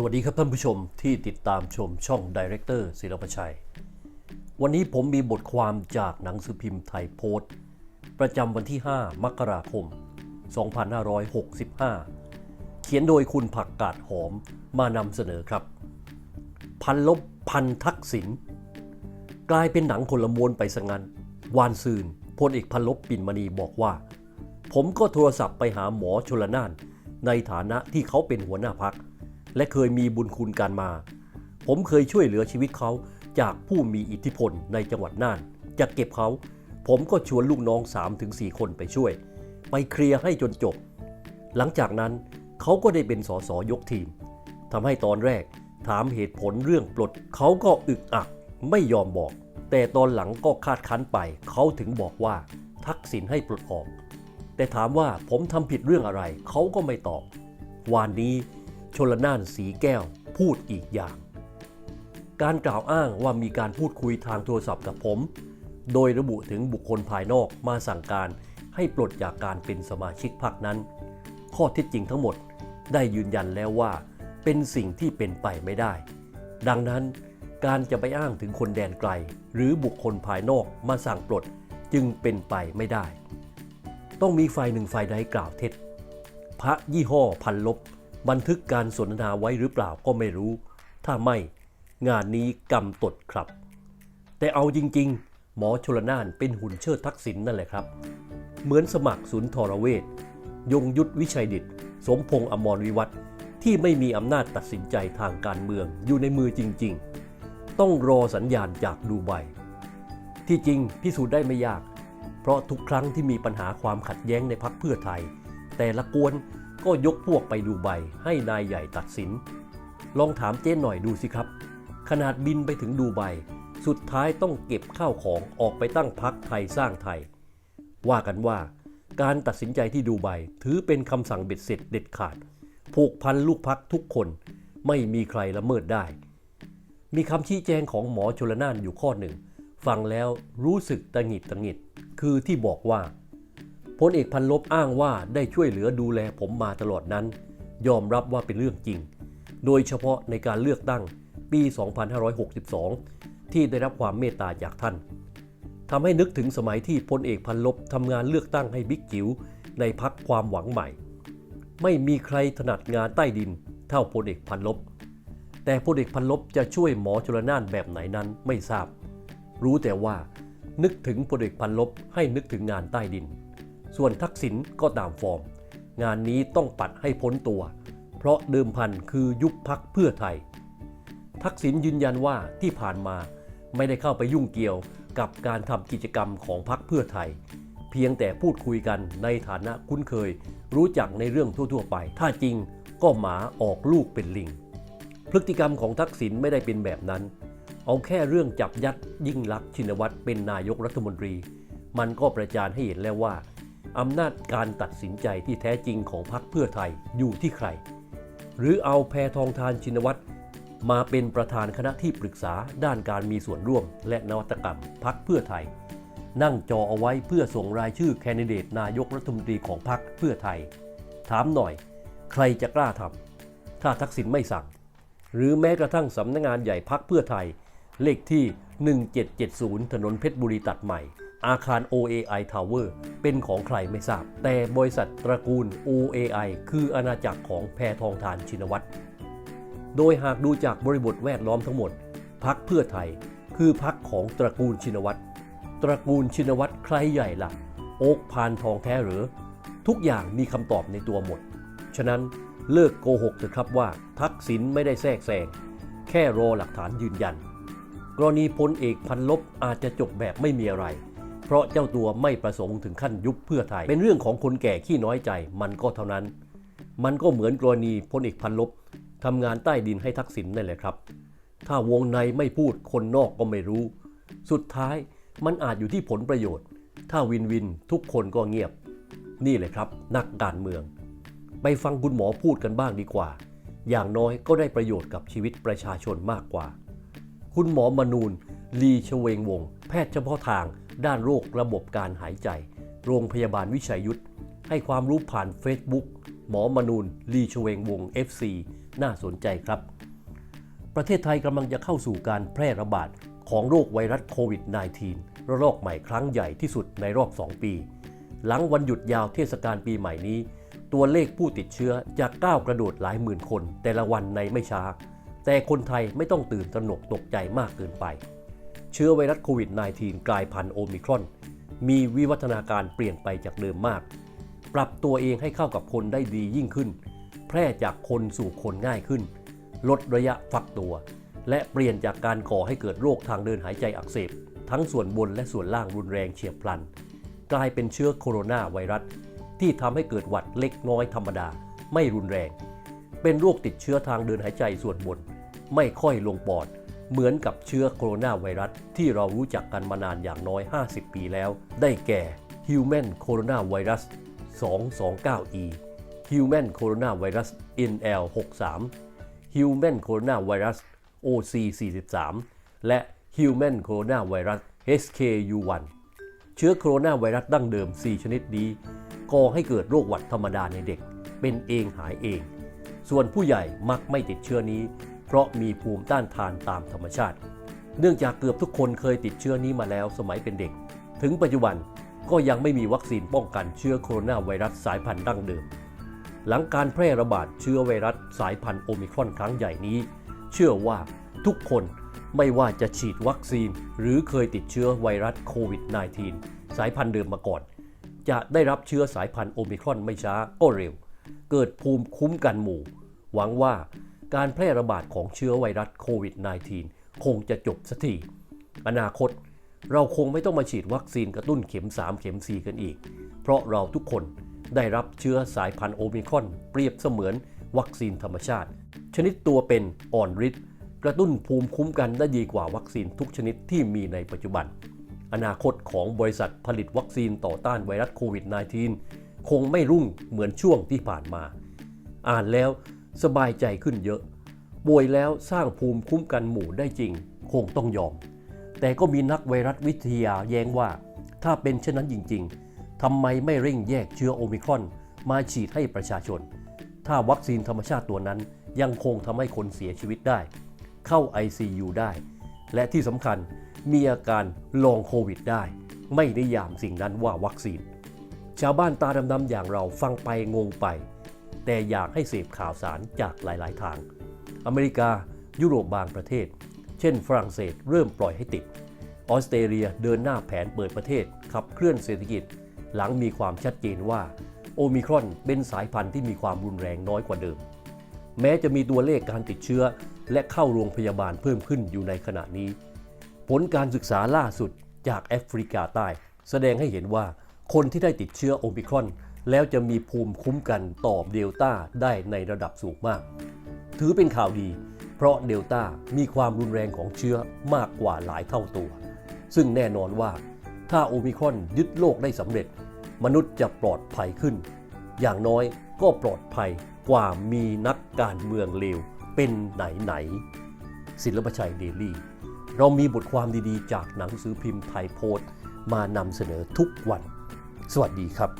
สวัสดีครับท่านผู้ชมที่ติดตามชมช่องดีเรคเตอร์ศิลปชัย วันนี้ผมมีบทความจากหนังสือพิมพ์ไทยโพสต์ ประจำวันที่ 5 มกราคม 2565 เขียนโดยคุณผักกาดหอมมานำเสนอครับ พันลบพันทักษิณกลายเป็นหนังคนละมวนไปสังันวานซืนพลเอกพันลบปิ่นมณีบอกว่า ผมก็โทรศัพท์ไปหาหมอชลนาน ในฐานะที่เขาเป็นหัวหน้าพัก และเคยมีบุญคุณกันมา ผมเคยช่วยเหลือชีวิตเขาจากผู้มีอิทธิพลในจังหวัดน่าน จะเก็บเขา ผมก็ชวนลูกน้อง 3-4 คนไปช่วย ไปเคลียร์ให้จนจบ หลังจากนั้นเขาก็ได้เป็นสสยกทีมทำให้ตอนแรกถามเหตุผลเรื่องปลดเขาก็อึกอักไม่ยอมบอก แต่ตอนหลังก็คาดคั้นไป เขาถึงบอกว่า ทักษิณให้ปลดออก แต่ถามว่าผมทำผิดเรื่องอะไร เขาก็ไม่ตอบ วานนี้ ชลนานสีแก้วพูดอีกอย่าง การกล่าวอ้างว่ามีการพูดคุยทางโทรศัพท์กับผม โดยระบุถึงบุคคลภายนอกมาสั่งการให้ปลดจากการเป็นสมาชิกพรรคนั้น ข้อเท็จจริงทั้งหมดได้ยืนยันแล้วว่า เป็นสิ่งที่เป็นไปไม่ได้ ดังนั้นการจะไปอ้างถึงคนแดนไกล หรือบุคคลภายนอกมาสั่งปลดจึงเป็นไปไม่ได้ ต้องมีฝ่ายหนึ่งฝ่ายใดกล่าวเท็จ พระยี่ห้อพันลบ บันทึกการสนทนาไว้หรือเปล่าก็ไม่รู้ ถ้าไม่งานนี้กำตดครับ แต่เอาจริง ๆ หมอชลนานเป็นหุ่นเชิดทักษิณนนั่นแหละครับ เหมือนสมัครศูนย์ทรเวชยงยุทธวิชัยดิตสมพงษ์อมรวิวัฒที่ไม่มีอำนาจตัดสินใจทางการเมืองอยู่ในมือจริง ๆ ต้องรอสัญญาณจากดูไบที่จริงพิสูจน์ได้ไม่ยาก เพราะทุกครั้งที่มีปัญหาความขัดแย้งในพักเพื่อไทย แต่ละกวน ก็ยกพวกไปดูใบให้นายใหญ่ตัดสิน ลองถามเจ๊หน่อยดูสิครับ ขนาดบินไปถึงดูใบ สุดท้ายต้องเก็บข้าวของออกไปตั้งพักไทยสร้างไทย ว่ากันว่า การตัดสินใจที่ดูใบถือเป็นคำสั่งเบ็ดเสร็จเด็ดขาด ผูกพันลูกพักทุกคนไม่มีใครละเมิดได้ มีคำชี้แจงของหมอชลนานอยู่ข้อหนึ่ง ฟังแล้วรู้สึกตะหงิดตะหงิด คือที่บอกว่า พลเอกพันลบอ้างว่าได้ช่วยเหลือดูแลผมมาตลอดนั้น ยอมรับว่าเป็นเรื่องจริง โดยเฉพาะในการเลือกตั้งปี 2562 ที่ได้รับความเมตตาจากท่านทำให้นึกถึงสมัยที่พลเอกพันลบทำงานเลือกตั้งให้บิ๊กจิ๋วในพักความหวังใหม่ ไม่มีใครถนัดงานใต้ดิน เท่าพลเอกพันลบ แต่พลเอกพันลบจะช่วยหมอชลนานแบบไหนนั้นไม่ทราบ รู้แต่ว่า นึกถึงพลเอกพันลบให้นึกถึงงานใต้ดิน ส่วนทักษิณก็ตามฟอร์ม งานนี้ต้องปัดให้พ้นตัว เพราะเดิมพันคือยุบพักเพื่อไทย ทักษิณยืนยันว่าที่ผ่านมาไม่ได้เข้าไปยุ่งเกี่ยวกับการทำกิจกรรมของพักเพื่อไทย เพียงแต่พูดคุยกันในฐานะคุ้นเคย รู้จักในเรื่องทั่วๆไป ถ้าจริงก็หมาออกลูกเป็นลิง พฤติกรรมของทักษิณไม่ได้เป็นแบบนั้น เอาแค่เรื่องจับยัดยิ่งลักษณ์ชินวัตรเป็นนายกรัฐมนตรี มันก็ประจานให้เห็นแล้วว่า อำนาจการตัดสินใจที่แท้จริงของพรรคเพื่อไทยอยู่ที่ใคร หรือเอาแพทองทานชินวัตรมาเป็นประธานคณะที่ปรึกษาด้านการมีส่วนร่วม และนวัตกรรมพรรคเพื่อไทย นั่งจอเอาไว้เพื่อส่งรายชื่อแคนดิเดตนายกรัฐมนตรีของพรรคเพื่อไทย ถามหน่อย ใครจะกล้าทำถ้าทักษิณไม่สั่ง หรือแม้กระทั่งสำนักงงานใหญ่พักเพื่อไทย เลขที่ 1770 ถนนเพชรบุรีตัดใหม่ อาคาร OAI Tower เป็นของใครไม่ทราบ แต่บริษัทตระกูล OAI คืออาณาจักรของแพทองทานชินวัตร โดยหากดูจากบริบทแวดล้อมทั้งหมด พักเพื่อไทยคือพักของตระกูลชินวัตร ตระกูลชินวัตรใครใหญ่ล่ะ โอกพานทองแท้หรือ ทุกอย่างมีคำตอบในตัวหมด ฉะนั้นเลิกโกหกเถอะครับว่าทักษิณไม่ได้แทรกแซง แค่รอหลักฐานยืนยัน กรณีพลเอกพันลบอาจจะจบแบบไม่มีอะไร เพราะเจ้าตัวไม่ประสงค์ถึงขั้นยุบเพื่อไทย เป็นเรื่องของคนแก่ขี้น้อยใจมันก็เท่านั้น มันก็เหมือนกรณีพลเอกพันลบทำงานใต้ดินให้ทักษิณนั่นแหละครับ ถ้าวงในไม่พูดคนนอกก็ไม่รู้ สุดท้ายมันอาจอยู่ที่ผลประโยชน์ ถ้าวินวินทุกคนก็เงียบ นี่แหละครับ นักการเมือง ไปฟังคุณหมอพูดกันบ้างดีกว่า อย่างน้อยก็ได้ประโยชน์กับชีวิตประชาชนมากกว่า คุณหมอมนูนลีชเวงวง แพทย์เฉพาะทาง ด้านโรคระบบการหายใจ โรงพยาบาลวิชัยยุทธให้ความรู้ผ่าน Facebook หมอมนูนลีชเวงวง FC น่าสนใจครับ ประเทศไทยกำลังจะเข้าสู่การแพร่ระบาดของโรคไวรัสโควิด -19 ระลอกใหม่ครั้งใหญ่ที่สุดในรอบ 2 ปี หลังวันหยุดยาวเทศกาลปีใหม่นี้ ตัวเลขผู้ติดเชื้อจะก้าวกระโดดหลายหมื่นคนแต่ละวันในไม่ช้า แต่คนไทยไม่ต้องตื่นตระหนกตกใจมากเกินไป เชื้อไวรัสโควิด -19 กลายพันธุ์โอมิครอน มีวิวัฒนาการเปลี่ยนไปจากเดิมมาก ปรับตัวเองให้เข้ากับคนได้ดียิ่งขึ้น แพร่จากคนสู่คนง่ายขึ้น ลดระยะฟักตัว และเปลี่ยนจากการก่อให้เกิดโรคทางเดินหายใจอักเสบ ทั้งส่วนบนและส่วนล่างรุนแรงเฉียบพลัน กลายเป็นเชื้อโคโรนาไวรัส ที่ทำให้เกิดหวัดเล็กน้อยธรรมดา ไม่รุนแรง เป็นโรคติดเชื้อทางเดินหายใจส่วนบน ไม่ค่อยลงปอด เหมือนกับเชื้อโคโรนาไวรัสที่เรารู้จักกันมานานอย่างน้อย 50 ปีแล้ว ได้แก่ Human Coronavirus 229E Human Coronavirus NL63 Human Coronavirus OC43 และ Human Coronavirus HKU1 เชื้อโคโรนาไวรัสดั้งเดิม 4 ชนิดนี้ก่อให้เกิดโรคหวัดธรรมดาในเด็ก เป็นเองหายเอง ส่วนผู้ใหญ่มักไม่ติดเชื้อนี้ เพราะมีภูมิต้านทานตามธรรมชาติ เนื่องจากเกือบทุกคนเคยติดเชื้อนี้มาแล้วสมัยเป็นเด็ก ถึงปัจจุบันก็ยังไม่มีวัคซีนป้องกันเชื้อโคโรนาไวรัสสายพันธุ์ดั้งเดิม หลังการแพร่ระบาดเชื้อไวรัสสายพันธุ์โอมิครอนครั้งใหญ่นี้ เชื่อว่าทุกคนไม่ว่าจะฉีดวัคซีนหรือเคยติดเชื้อไวรัสโควิด -19 สายพันธุ์เดิมมาก่อน จะได้รับเชื้อสายพันธุ์โอมิครอนไม่ช้าก็เร็ว เกิดภูมิคุ้มกันหมู่ หวังว่า การแพร่ระบาดของเชื้อไวรัสโควิด -19 คงจะจบสักทีอนาคต เราคงไม่ต้องมาฉีดวัคซีนกระตุ้นเข็ม 3 เข็ม 4 กันอีก เพราะเราทุกคนได้รับเชื้อสายพันธุ์โอมิครอน เปรียบเสมือนวัคซีนธรรมชาติ ชนิดตัวเป็นอ่อนฤทธิ์กระตุ้นภูมิคุ้มกันได้ดีกว่าวัคซีนทุกชนิดที่มีในปัจจุบัน อนาคตของบริษัทผลิตวัคซีนต่อต้านไวรัสโควิด -19 คงไม่รุ่งเหมือนช่วงที่ผ่านมา อ่านแล้ว สบายใจขึ้นเยอะ ป่วยแล้วสร้างภูมิคุ้มกันหมู่ได้จริง คงต้องยอม แต่ก็มีนักไวรัสวิทยาแย้งว่า ถ้าเป็นเช่นนั้นจริง ๆทำไมไม่เร่งแยกเชื้อโอมิครอน มาฉีดให้ประชาชน ถ้าวัคซีนธรรมชาติตัวนั้นยังคงทำให้คนเสียชีวิตได้ เข้า ICU ได้ และที่สำคัญมีอาการลองโควิดได้ ไม่ได้ยามสิ่งนั้นว่าวัคซีน ชาวบ้านตาดำๆอย่างเราฟังไปงงไป แต่อยากให้เสพข่าวสารจากหลาย ๆ ทาง อเมริกายุโรปบางประเทศ เช่น ฝรั่งเศสเริ่มปล่อยให้ติด ออสเตรเลียเดินหน้าแผนเปิดประเทศ ขับเคลื่อนเศรษฐกิจ หลังมีความชัดเจนว่าโอมิครอนเป็นสายพันธุ์ที่มีความรุนแรงน้อยกว่าเดิม แม้จะมีตัวเลขการติดเชื้อและเข้าโรงพยาบาลเพิ่มขึ้นอยู่ในขณะนี้ ผลการศึกษาล่าสุดจากแอฟริกาใต้ แสดงให้เห็นว่าคนที่ได้ติดเชื้อโอมิครอน แล้วจะมีภูมิคุ้มกันต่อเดลต้าได้ในระดับสูงมาก ถือเป็นข่าวดี เพราะเดลต้ามีความรุนแรงของเชื้อมากกว่าหลายเท่าตัว ซึ่งแน่นอนว่า ถ้าโอมิครอนยึดโลกได้สำเร็จ มนุษย์จะปลอดภัยขึ้น อย่างน้อยก็ปลอดภัยกว่ามีนักการเมืองเลวเป็นไหนไหนศิลปชัยเดลี่ เรามีบทความดีๆ จากหนังสือพิมพ์ไทยโพสต์มานำเสนอทุกวัน สวัสดีครับ